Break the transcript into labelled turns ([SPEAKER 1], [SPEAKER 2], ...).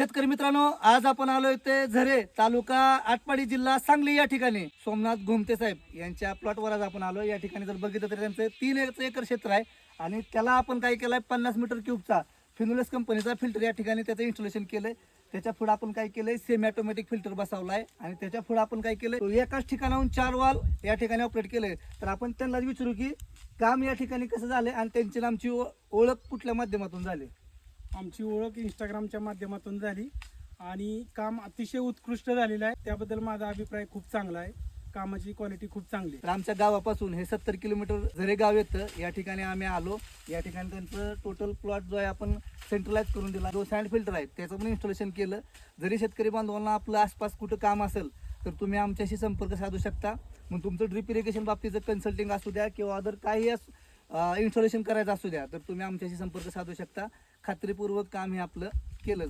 [SPEAKER 1] शेतकरी मित्रांनो आज आपण आलोय ते झरे तालुका आटपाडी जिल्हा सांगली या ठिकाणी. सोमनाथ घुमते साहेब यांच्या प्लॉटवर आज आपण आलो या ठिकाणी जर बघितलं तर त्यांचं तीन एकर क्षेत्र आहे आणि त्याला आपण काय केलंय? पन्नास मीटर क्यूबचा फिनोलेस कंपनीचा फिल्टर या ठिकाणी त्याचं इन्स्टॉलेशन केलंय. त्याच्या पुढे आपण काय केलंय? सेमी ऑटोमॅटिक फिल्टर बसवलाय आणि त्याच्या पुढे आपण काय केलंय? एकाच ठिकाणाहून चार वाल या ठिकाणी ऑपरेट केलंय. तर आपण त्यांना विचारू की काम या ठिकाणी कसं झालंय आणि त्यांची आमची ओ- ओळख कुठल्या माध्यमातून झाली?
[SPEAKER 2] आमची ओळख इंस्टाग्रामच्या माध्यमातून झाली. आणि काम अतिशय उत्कृष्ट झालेलं आहे. त्याबद्दल माझा अभिप्राय खूप चांगला आहे. कामाची क्वालिटी खूप चांगली
[SPEAKER 1] तर आमच्या गावापासून हे सत्तर किलोमीटर झरे गाव येतं. या ठिकाणी आम्ही आलो. या ठिकाणी त्यांचं टोटल प्लॉट जो आहे आपण सेंट्रलाइज करून दिला. जो सँड फिल्टर आहे त्याचं पण इन्स्टॉलेशन केलं. जरी शेतकरी बांधवांना आपलं आसपास कुठं काम असेल तर तुम्ही आमच्याशी संपर्क साधू शकता. मग तुमचं ड्रिप इरिगेशन बाबतीचं कन्सल्टिंग असू द्या किंवा अदर काही असू इन्स्टॉलेशन करायचं असू द्या तर तुम्ही आमच्याशी संपर्क साधू शकता. खात्रीपूर्वक काम हे आपलं केलं जाईल.